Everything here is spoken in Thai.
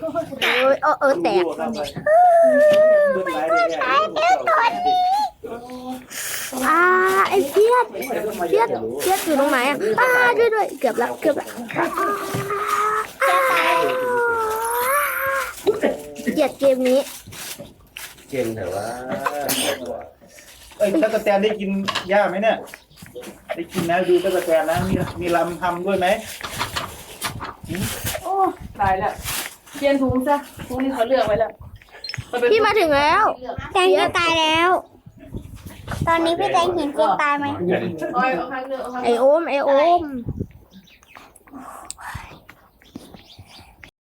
โอ้ยเออเออแตกอ่าไอ้เพียดเพียดเพียดอยู่ตรงไหนอะอ่าช่วยด้วยเกือบละเกือบละเกลียดเกมนี้ เก่งแต่ว่าเอ้ยตะกแตนได้กินหญ้าไหมเนี่ย ได้กินนะดูตะกแตนนะมีมีลำทำด้วยไหมโอ้ตายแล้ว เปลี่ยนถุงซะถุงนี้เขาเลือกไว้แล้วนเป็นพี่มาถึงแล้วแตงจะตายแล้ว ตอนนี้พี่แตงเห็นเจ๊ตายไหม เอาเอาข้างเลือกเอาข้างไอเลือกโอมไอโอม